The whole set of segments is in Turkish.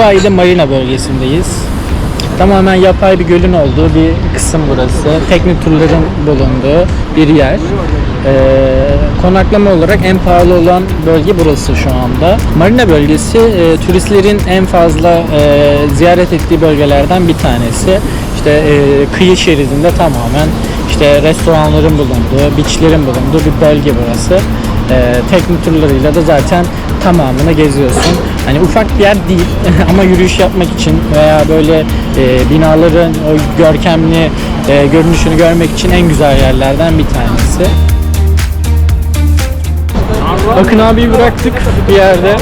Dubai'de Marina bölgesindeyiz. Tamamen yapay bir gölün olduğu bir kısım burası. Teknik turların bulunduğu bir yer. Ee, konaklama olarak en pahalı olan bölge burası şu anda. Marina bölgesi e, turistlerin en fazla e, ziyaret ettiği bölgelerden bir tanesi. İşte e, kıyı şeridinde tamamen işte restoranların bulunduğu, beachlerin bulunduğu bir bölge burası. E, teknik turlarıyla da zaten tamamını geziyorsun. Hani ufak bir yer değil ama yürüyüş yapmak için veya böyle e, binaların o görkemli e, görünüşünü görmek için en güzel yerlerden bir tanesi. Bakın abiyi bıraktık bir yerde.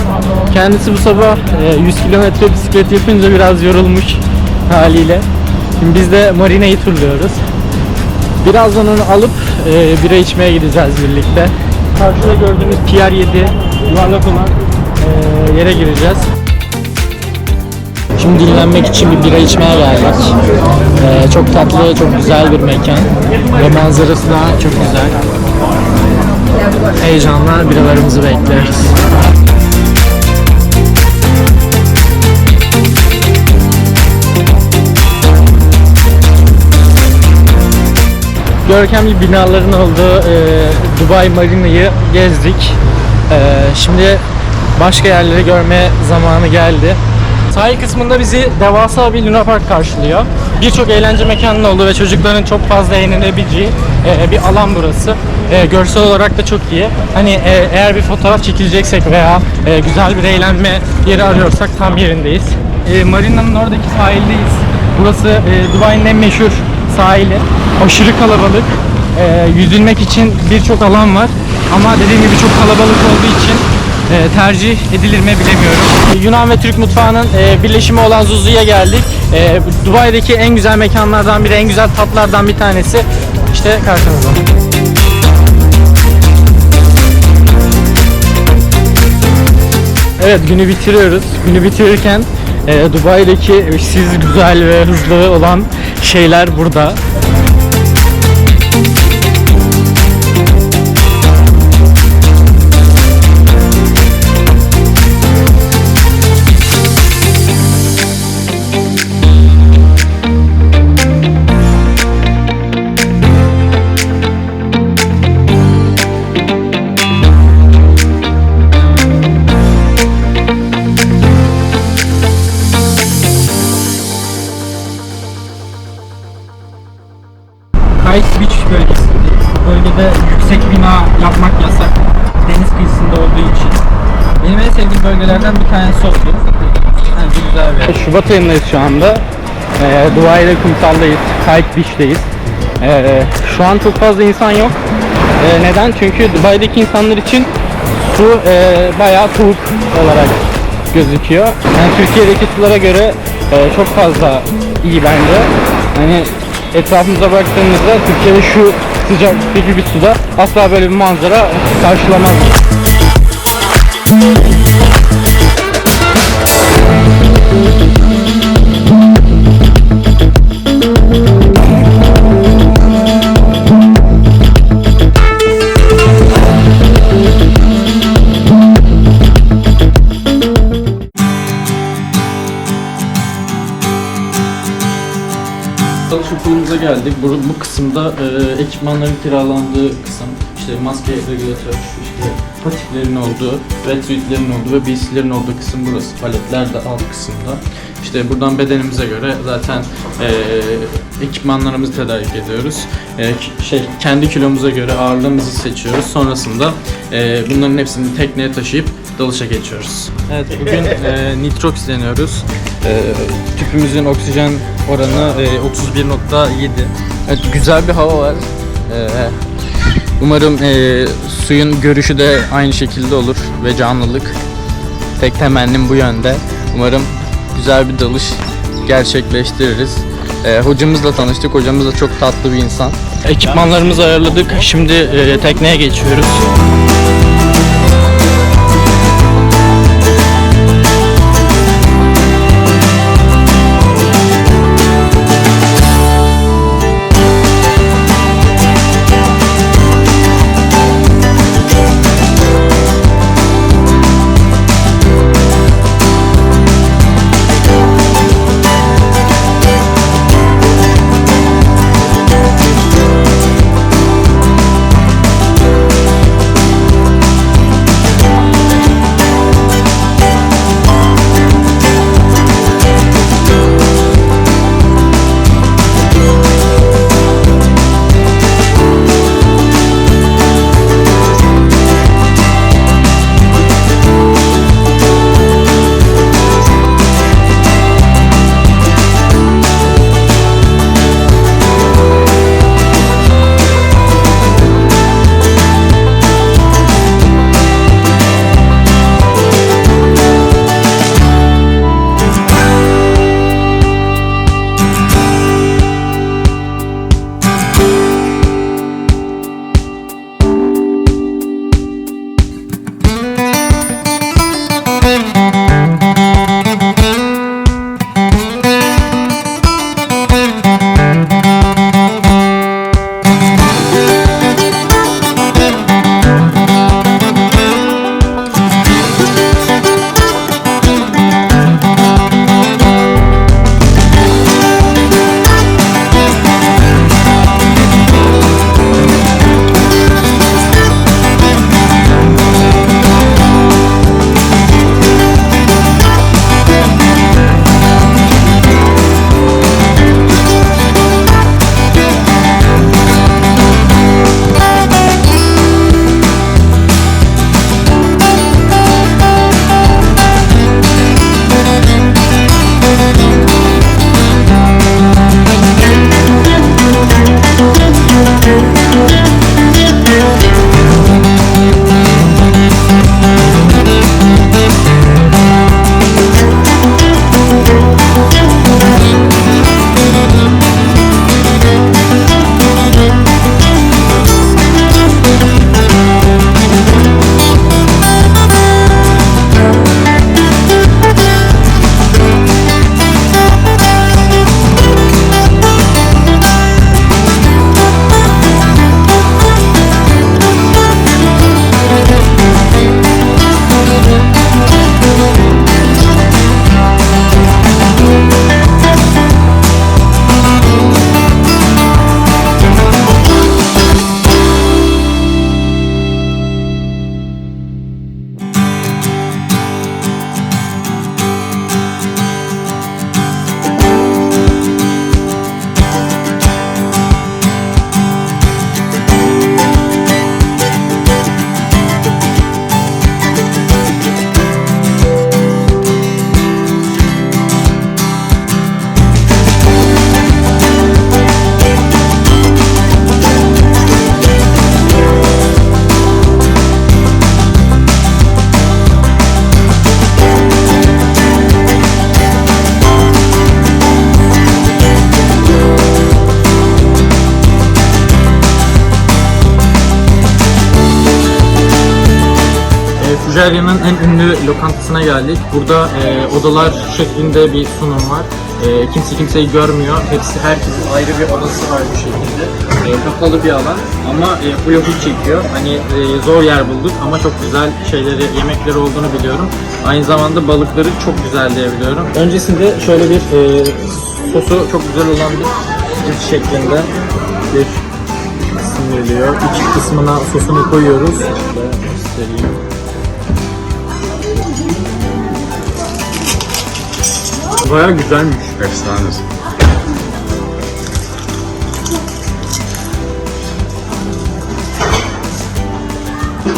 Kendisi bu sabah e, 100 kilometre bisiklet yapınca biraz yorulmuş haliyle. Şimdi biz de Marina'yı turluyoruz. Birazdan onu alıp e, bira içmeye gideceğiz birlikte. Karşıda gördüğünüz Pier 7 yuvarlak olan yere gireceğiz. Şimdi dinlenmek için bir bira içmeye geldik. E, çok tatlı, çok güzel bir mekan. Ve manzarası da çok güzel. Heyecanla biralarımızı bekliyoruz. Görkemli binaların olduğu e, Dubai Marina'yı gezdik. E, şimdi başka yerleri görme zamanı geldi. Sahil kısmında bizi devasa bir Luna Park karşılıyor. Birçok eğlence mekanının olduğu ve çocukların çok fazla eğlenebileceği e, bir alan burası. E, görsel olarak da çok iyi. Hani e, eğer bir fotoğraf çekileceksek veya e, güzel bir eğlenme yeri arıyorsak tam yerindeyiz. E, Marina'nın oradaki sahildeyiz. Burası e, Dubai'nin en meşhur sahili. Aşırı kalabalık. Ee, yüzülmek için birçok alan var. Ama dediğim gibi çok kalabalık olduğu için e, tercih edilir mi bilemiyorum. Yunan ve Türk mutfağının e, birleşimi olan Zuzu'ya geldik. E, Dubai'deki en güzel mekanlardan biri, en güzel tatlardan bir tanesi. İşte karşınızda. Evet günü bitiriyoruz. Günü bitirirken e, Dubai'deki eşsiz güzel ve hızlı olan şeyler burada. Kayıt Beach bölgesindeyiz. Bu bölgede yüksek bina yapmak yasak. Deniz kıyısında olduğu için. Benim en sevdiğim bölgelerden bir tanesi oldu. Bence güzel bir yer. Şubat ayındayız şu anda. Ee, Dubai'de kumsaldayız. Kayıt Beach'teyiz. Ee, şu an çok fazla insan yok. Ee, neden? Çünkü Dubai'deki insanlar için su e, bayağı soğuk olarak gözüküyor. Yani Türkiye'deki sulara göre e, çok fazla iyi bence. Hani etrafımıza baktığımızda Türkiye'de şu sıcaklıktaki bir suda asla böyle bir manzara karşılamaz. Geldik. Bu, bu kısımda e, ekipmanların kiralandığı kısım. İşte maske, regülatör, işte patiklerin olduğu, wetsuitlerin olduğu ve BC'lerin olduğu kısım burası. Paletler de alt kısımda. İşte buradan bedenimize göre zaten e, ekipmanlarımızı tedarik ediyoruz. E, şey kendi kilomuza göre ağırlığımızı seçiyoruz. Sonrasında e, bunların hepsini tekneye taşıyıp dalışa geçiyoruz. Evet bugün e, nitrox deniyoruz. E, tüpümüzün oksijen oranı e, 31.7. Evet güzel bir hava var. E, umarım e, suyun görüşü de aynı şekilde olur ve canlılık. Tek temennim bu yönde. Umarım güzel bir dalış gerçekleştiririz. E, hocamızla tanıştık. Hocamız da çok tatlı bir insan. Ekipmanlarımızı ayarladık. Şimdi e, tekneye geçiyoruz. Nijerya'nın en ünlü lokantasına geldik. Burada e, odalar şeklinde bir sunum var. E, kimse kimseyi görmüyor. Hepsi herkesin ayrı bir odası var bu şekilde. E, kapalı bir alan ama e, full full çekiyor. Hani e, zor yer bulduk ama çok güzel şeyleri, yemekleri olduğunu biliyorum. Aynı zamanda balıkları çok güzel diye biliyorum. Öncesinde şöyle bir e, sosu çok güzel olan bir cips şeklinde bir kısım geliyor. İç kısmına sosunu koyuyoruz. Şöyle göstereyim. Baya güzelmiş. Efsane.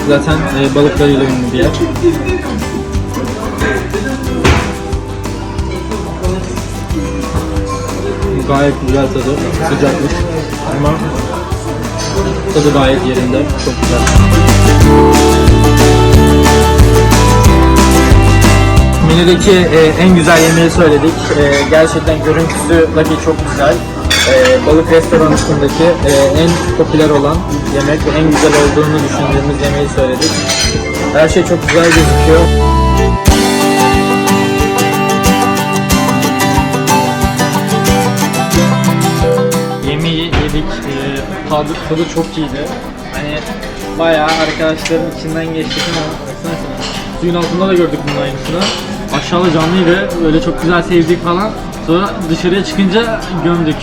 Zaten e, balıklarıyla ünlü bir yer. Gayet güzel tadı, sıcakmış ama tadı gayet yerinde, çok güzel. Menüdeki e, en güzel yemeği söyledik. E, gerçekten görüntüsü dahi çok güzel. E, balık restoranındaki e, en popüler olan yemek ve en güzel olduğunu düşündüğümüz yemeği söyledik. Her şey çok güzel gözüküyor. Yemeği yedik, e, tadı, tadı çok iyiydi. Hani bayağı arkadaşların içinden geçtik ama baksana. Suyun altında da gördük bunun aynısını. Aşağıda canlıydı, böyle çok güzel sevdik falan. Sonra dışarıya çıkınca gömdük.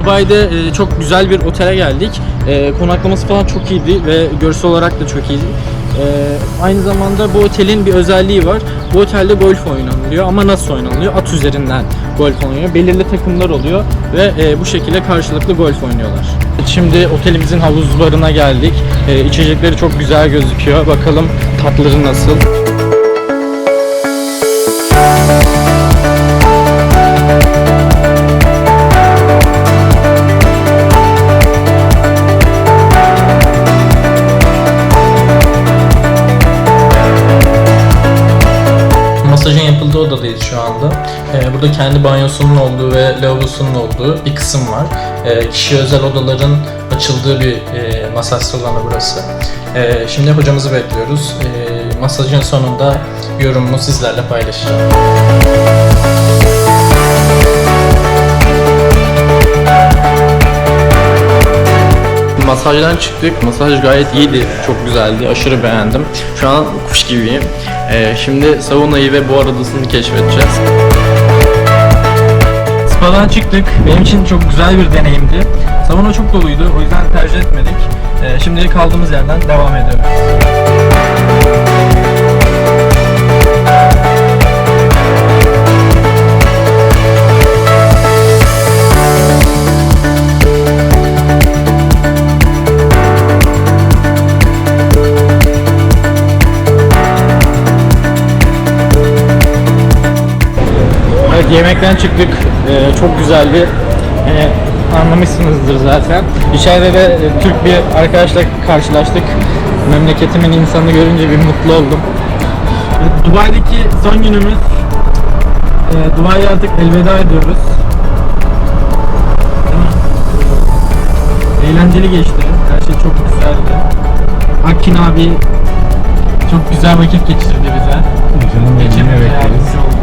Dubai'de e, çok güzel bir otele geldik. E, konaklaması falan çok iyiydi ve görsel olarak da çok iyiydi. E, aynı zamanda bu otelin bir özelliği var. Bu otelde golf oynanılıyor ama nasıl oynanılıyor? At üzerinden golf oynanıyor. Belirli takımlar oluyor ve e, bu şekilde karşılıklı golf oynuyorlar. Şimdi otelimizin havuzlarına geldik. E, içecekleri çok güzel gözüküyor. Bakalım tatları nasıl? Anda. Ee, burada kendi banyosunun olduğu ve lavabosunun olduğu bir kısım var. Ee, kişi özel odaların açıldığı bir e, masaj salonu burası. Ee, şimdi hocamızı bekliyoruz. Ee, masajın sonunda yorumumu sizlerle paylaşacağım. Masajdan çıktık. Masaj gayet iyiydi. Çok güzeldi. Aşırı beğendim. Şu an kuş gibiyim. Ee, şimdi saunayı ve buhar odasını keşfedeceğiz. Spa'dan çıktık. Benim için çok güzel bir deneyimdi. Sauna çok doluydu. O yüzden tercih etmedik. Ee, şimdi kaldığımız yerden devam ediyoruz. Yemekten çıktık. Ee, çok güzeldi. Ee, anlamışsınızdır zaten. İçeride de e, Türk bir arkadaşla karşılaştık. Memleketimin insanı görünce bir mutlu oldum. Evet, Dubai'deki son günümüz. Ee, Dubai'ye artık elveda ediyoruz. Eğlenceli geçti. Her şey çok güzeldi. Akkin abi çok güzel vakit geçirdi bize. Canım Geçirmeye bekleriz.